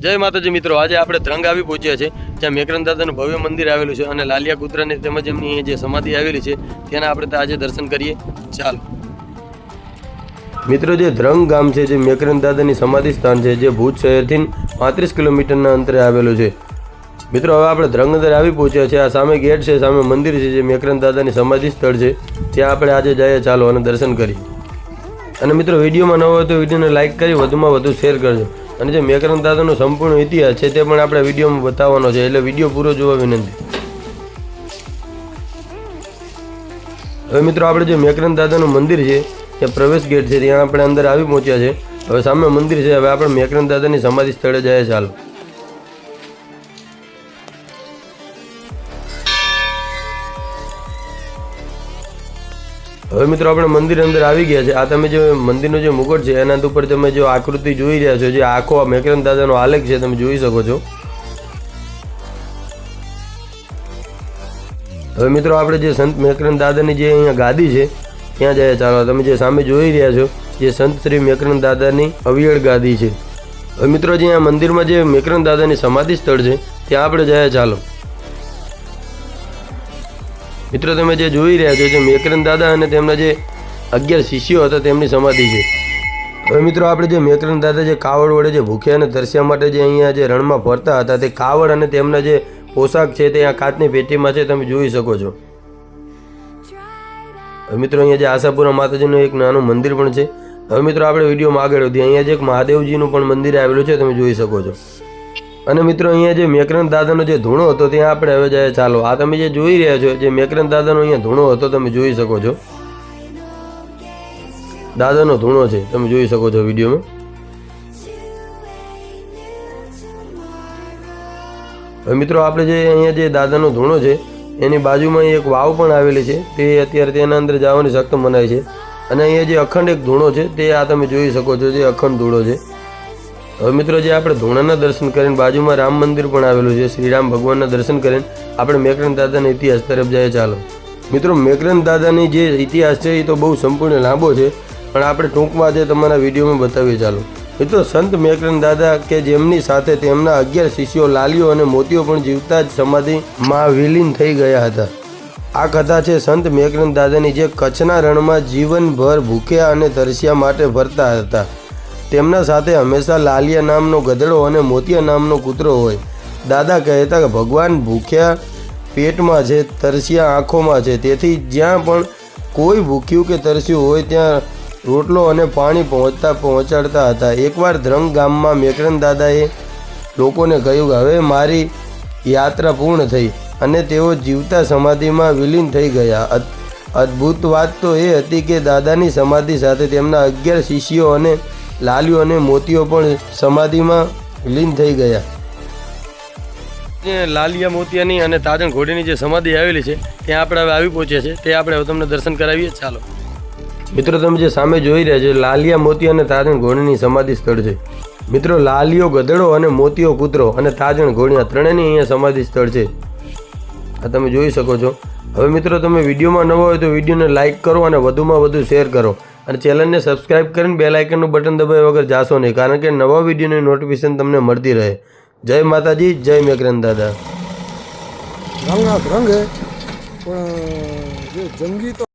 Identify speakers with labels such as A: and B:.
A: જય માતાજી મિત્રો, આજે આપણે ત્રંગ આવી પહોંચ્યા છે, જ્યાં મેકરન દાદાનું ભવ્ય મંદિર આવેલું છે અને લાલિયા કૂતરાની તેમજ એમની જે સમાધિ આવેલી છે, તેના આપણે આજે દર્શન કરીએ. ચાલો. મિત્રો, જે ધ્રંગ ગામ છે, જે મેકરન દાદાની સમાધિ સ્થાન છે, જે ભુજ શહેરથી પાંત્રીસ કિલોમીટરના અંતરે આવેલું છે. મિત્રો, હવે આપણે ધ્રંગ અંદર આવી પહોંચ્યા છે, આ સામે ગેટ છે, સામે મંદિર છે, જે મેકરન દાદાની સમાધિ સ્થળ છે, ત્યાં આપણે આજે જઈએ, ચાલો, અને દર્શન કરીએ. અને મિત્રો, વિડીયોમાં ન હોય તો વિડીયોને લાઇક કરી વધુમાં વધુ શેર કરજો. અને જે મેકરન દાદાનો સંપૂર્ણ ઇતિહાસ છે તે પણ આપણે વિડીયોમાં બતાવવાનો છે, એટલે વીડિયો પૂરો જોવા વિનંતી. હવે મિત્રો, આપણે જે મેકરન દાદાનું મંદિર છે, ત્યાં પ્રવેશ ગેટ છે, ત્યાં આપણે અંદર આવી પહોંચ્યા છે. હવે સામે મંદિર છે, હવે આપણે મેકરન દાદાની સમાધિ સ્થળે જઈએ ચાલો હવે મિત્રો આપણે મંદિર અંદર આવી ગયા છે. આ તમે જે મંદિરનો જે મુગટ છે, એના ઉપર તમે જો આકૃતિ જોઈ રહ્યા છો, જે આખો આ મેકરન દાદાનો આલેખ છે, તમે જોઈ શકો છો. હવે મિત્રો આપણે જે સંત મેકરન દાદાની જે અહીંયા ગાદી છે, ત્યાં જઈએ ચાલો, તમે જે સામે જોઈ રહ્યા છો, જે સંત શ્રી મેકરન દાદાની અવિયળ ગાદી છે. હવે મિત્રો જે અહીંયા મંદિરમાં જે મેકરન દાદાની સમાધિ સ્થળ છે, ત્યાં આપણે જઈએ ચાલો. મિત્રો, તમે જે જોઈ રહ્યા છો જે મેકરન દાદા અને તેમના જે અગિયાર શિષ્યો હતા, તેમની સમાધિ છે. હવે મિત્રો, આપણે જે મેકરન દાદા જે કાવડ વડે જે ભૂખ્યા અને તરસ્યા માટે જે અહીંયા જે રણમાં ફરતા હતા, તે કાવડ અને તેમના જે પોશાક છે, તે આ કાચની પેટીમાં છે, તમે જોઈ શકો છો. મિત્રો, અહીંયા જે આશાપુરા માતાજીનું એક નાનું મંદિર પણ છે. હવે મિત્રો, આપણે વિડીયોમાં આગળ વધીએ. અહીંયા જે એક મહાદેવજીનું પણ મંદિર આવેલું છે, તમે જોઈ શકો છો. અને મિત્રો અહીંયા જે મેકરન દાદાનો જે ધૂણો હતો, ત્યાં આપણે હવે જાય, ચાલો. આ તમે જે જોઈ રહ્યા છો, જે મેકરન દાદાનો અહીંયા ધૂણો હતો, તમે જોઈ શકો છો. દાદાનો ધૂણો છે, તમે જોઈ શકો છો વિડીયોમાં. હવે મિત્રો આપણે જે અહીંયા જે દાદાનો ધૂણો છે, એની બાજુમાં એક વાવ પણ આવેલી છે. તે અત્યારે તેના અંદર જવાની સખ્ત મનાય છે. અને અહીંયા જે અખંડ એક ધૂણો છે, તે આ તમે જોઈ શકો છો, જે અખંડ ધૂળો છે. હવે મિત્રો, જે આપણે ધોણાના દર્શન કરીને બાજુમાં રામ મંદિર પણ આવેલું છે શ્રી રામ ભગવાનના દર્શન કરીને આપણે મેકરન દાદાના ઇતિહાસ તરફ જઈએ ચાલો. મિત્રો મેકરન દાદાની જે ઇતિહાસ છે, એ તો બહુ સંપૂર્ણ લાંબો છે, પણ આપણે ટૂંકમાં જે તમારા વિડીયોમાં બતાવીએ ચાલો. મિત્રો, સંત મેકરન દાદા કે જેમની સાથે તેમના અગિયાર શિષ્યો લાલીઓ અને મોતીઓ પણ જીવતા જ સમાધિમાં વિલીન થઈ ગયા હતા. આ કથા છે સંત મેકરન દાદાની જે કચ્છના રણમાં જીવનભર ભૂખ્યા અને તરસ્યા માટે ફરતા હતા. તેમના સાથે હંમેશા લાલિયા નામનો ગધેડો અને મોતિયા નામનો કૂતરો હોય. દાદા કહેતા કે, ભગવાન, ભૂખ્યા પેટમાં છે, તરસ્યા આંખોમાં છે. તેથી જ્યાં પણ કોઈ ભૂખ્યું કે તરસ્યું હોય, ત્યાં રોટલો અને પાણી પહોંચતા પહોંચાડતા હતા. એકવાર ધ્રંગ ગામમાં મેકરન દાદાએ લોકોને કહ્યું કે, હવે મારી યાત્રા પૂર્ણ થઈ અને તેઓ જીવતા સમાધિમાં વિલીન થઈ ગયા. અદ- અદ્ભુત વાત તો એ હતી કે દાદાની સમાધિ સાથે તેમના અગિયાર શિષ્યો અને લાલીઓ અને મોતીઓ પણ સમાધિમાં લીન થઈ ગયા. જે લાલિયા મોતિયાની અને તાજણ ઘોડીની જે સમાધિ આવેલી છે ત્યાં આપણે હવે આવી પહોંચ્યા છે. તે આપણે હવે તમને દર્શન કરાવીએ. ચાલો. મિત્રો તમે જે સામે જોઈ રહ્યા છો લાલિયા મોતી અને તાજણ ઘોડીની સમાધિ સ્થળ છે. મિત્રો લાલિયો ગધેડો અને મોતીઓ કૂતરો અને તાજણ ઘોડી આ ત્રણેયની અહીંયા સમાધિ સ્થળ છે. આ તમે જોઈ શકો છો. હવે મિત્રો તમે વિડીયોમાં નવો હોય તો વિડીયોને લાઇક કરો અને વધુમાં વધુ શેર કરો. અને ચેનલને સબસ્ક્રાઇબ કરીને બે લાઇકનનું બટન દબાવ્યા વગર જાશો નહીં, કારણ કે નવા વિડીયોની નોટિફિકેશન તમને મળતી રહે. જય માતાજી, જય મેકરન દાદા.
B: રંગ રંગ જંગી તો